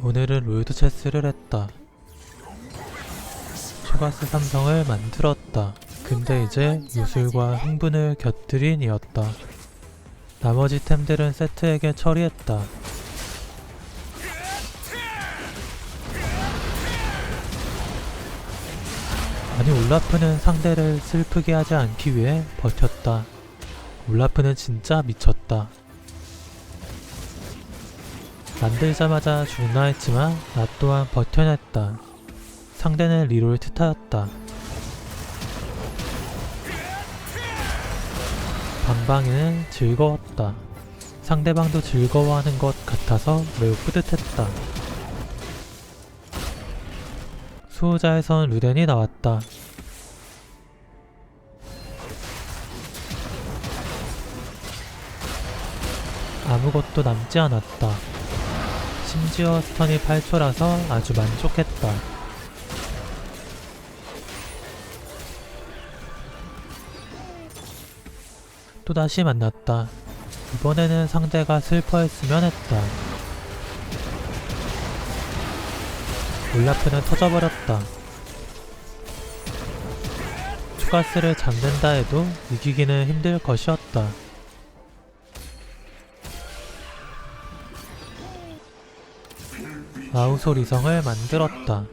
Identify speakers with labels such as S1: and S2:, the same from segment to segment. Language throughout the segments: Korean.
S1: 오늘은 롤드 체스를 했다. 초가스 삼성을 만들었다. 근데 이제 유술과 흥분을 곁들인 이었다. 나머지 템들은 세트에게 처리했다. 아니 올라프는 상대를 슬프게 하지 않기 위해 버텼다. 올라프는 진짜 미쳤다. 만들자마자 죽나 했지만 나 또한 버텨냈다. 상대는 리롤 트타였다. 방방이는 즐거웠다. 상대방도 즐거워하는 것 같아서 매우 뿌듯했다. 수호자에선 루덴이 나왔다. 아무것도 남지 않았다. 심지어 스턴이 8초라서 아주 만족했다. 또다시 만났다. 이번에는 상대가 슬퍼했으면 했다. 올라프는 터져버렸다. 추가스를 잡는다 해도 이기기는 힘들 것이었다. 아우솔 이성을 만들었다.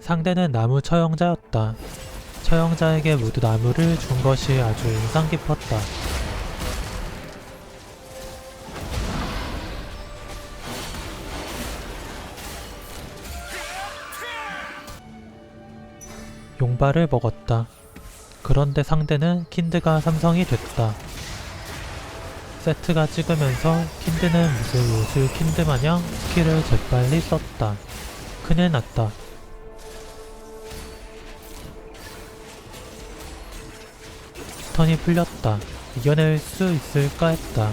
S1: 상대는 나무 처형자였다. 처형자에게 모두 나무를 준 것이 아주 인상 깊었다. 용발을 먹었다. 그런데 상대는 킨드가 삼성이 됐다. 세트가 찍으면서 킨드는 무슨 요술 킨드 마냥 스킬을 재빨리 썼다. 큰일 났다. 스턴이 풀렸다. 이겨낼 수 있을까 했다.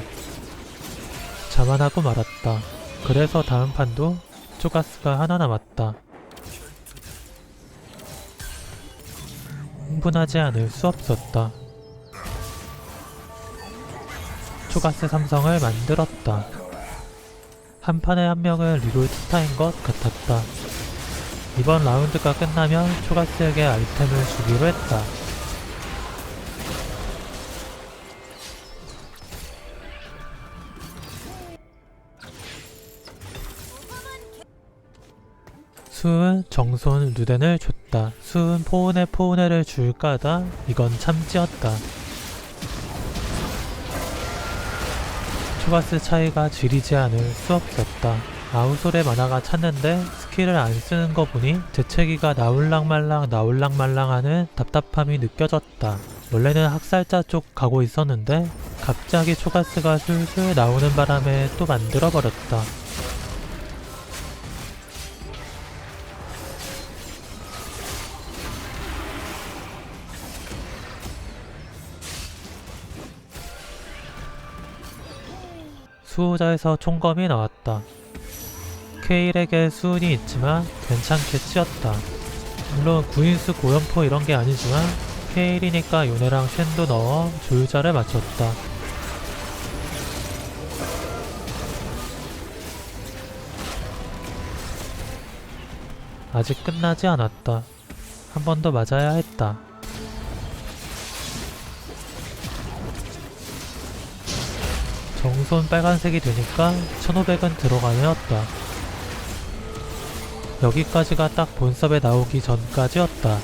S1: 자만하고 말았다. 그래서 다음 판도 쪼가스가 하나 남았다. 흥분하지 않을 수 없었다. 초가스 삼성을 만들었다. 한 판에 한 명은 리롤 스타인 것 같았다. 이번 라운드가 끝나면 초가스에게 아이템을 주기로 했다. 수은 정손 루덴을 줬다. 수은 포은에 포은에를 줄까 하다 이건 참지었다. 초가스 차이가 지리지 않을 수 없었다. 아우솔의 만화가 찼는데 스킬을 안 쓰는 거 보니 재채기가 나올랑말랑 나올랑말랑 하는 답답함이 느껴졌다. 원래는 학살자 쪽 가고 있었는데 갑자기 초가스가 술술 나오는 바람에 또 만들어버렸다. 수호자에서 총검이 나왔다. 케일에게 수은이 있지만 괜찮게 치었다. 물론 구인수 고연포 이런 게 아니지만 케일이니까 요네랑 쉔도 넣어 조율자를 맞췄다. 아직 끝나지 않았다. 한 번 더 맞아야 했다. 정손 빨간색이 되니까 1500은 들어가네였다. 여기까지가 딱 본섭에 나오기 전까지였다.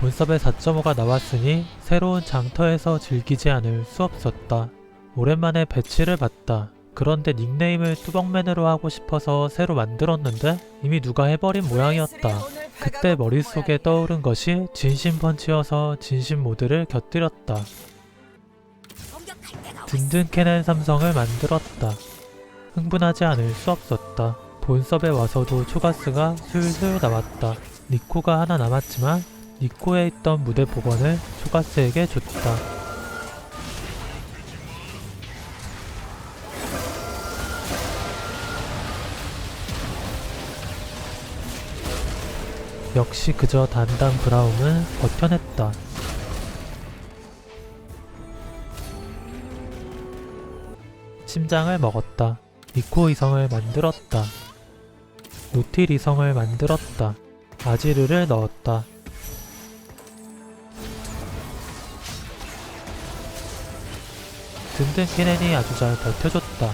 S1: 본섭에 4.5가 나왔으니 새로운 장터에서 즐기지 않을 수 없었다. 오랜만에 배치를 봤다. 그런데 닉네임을 뚜벅맨으로 하고 싶어서 새로 만들었는데 이미 누가 해버린 모양이었다. 그때 머릿속에 떠오른 것이 진심 펀치여서 진심 모드를 곁들였다. 든든 캐넨 삼성을 만들었다. 흥분하지 않을 수 없었다. 본섭에 와서도 초가스가 슬슬 나왔다. 니코가 하나 남았지만 니코에 있던 무대 복원을 초가스에게 줬다. 역시 그저 단단 브라움은 버텨냈다. 심장을 먹었다. 니코 이성을 만들었다. 노틸 이성을 만들었다. 아지르를 넣었다. 든든 케넨이 아주 잘 버텨줬다.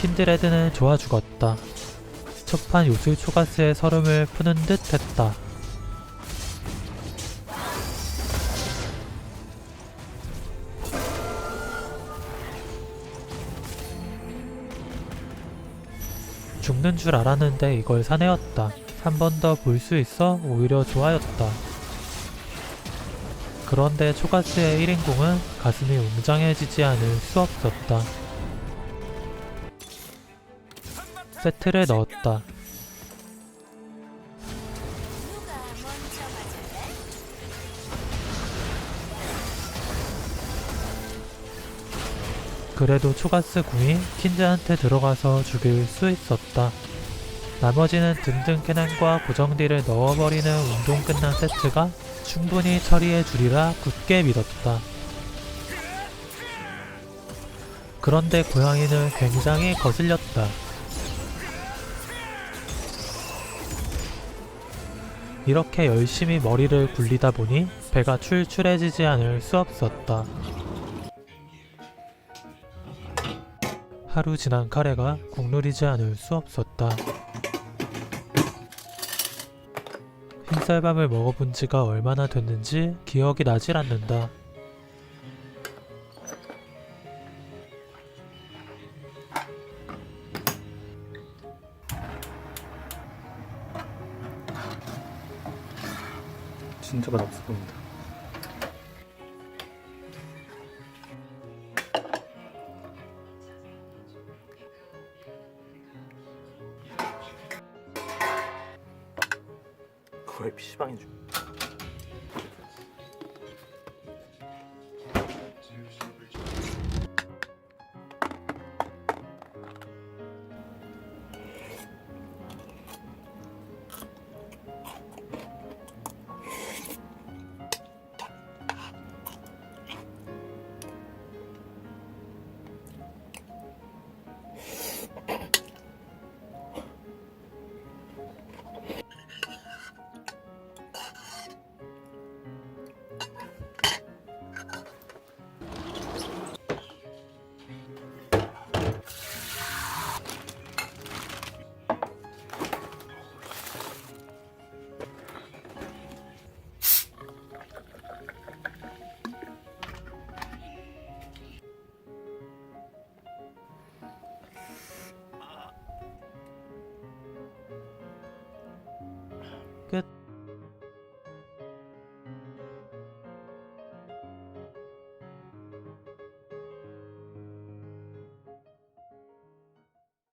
S1: 킨드레드는 좋아 죽었다. 첫판 요술 초가스의 서름을 푸는 듯 했다. 죽는 줄 알았는데 이걸 사내었다. 한 번 더 볼 수 있어 오히려 좋아였다. 그런데 초가스의 1인공은 가슴이 웅장해지지 않을 수 없었다. 세트를 넣었다. 그래도 초가스 궁이 킨즈한테 들어가서 죽일 수 있었다. 나머지는 든든 캐넨과 고정딜을 넣어버리는 운동 끝난 세트가 충분히 처리해 주리라 굳게 믿었다. 그런데 고양이는 굉장히 거슬렸다. 이렇게 열심히 머리를 굴리다 보니 배가 출출해지지 않을 수 없었다. 하루 지난 카레가 국룰이지 않을 수 없었다. 흰쌀밥을 먹어본 지가 얼마나 됐는지 기억이 나질 않는다.
S2: 진짜 맛없어 보인다. 왜 PC방인 줄.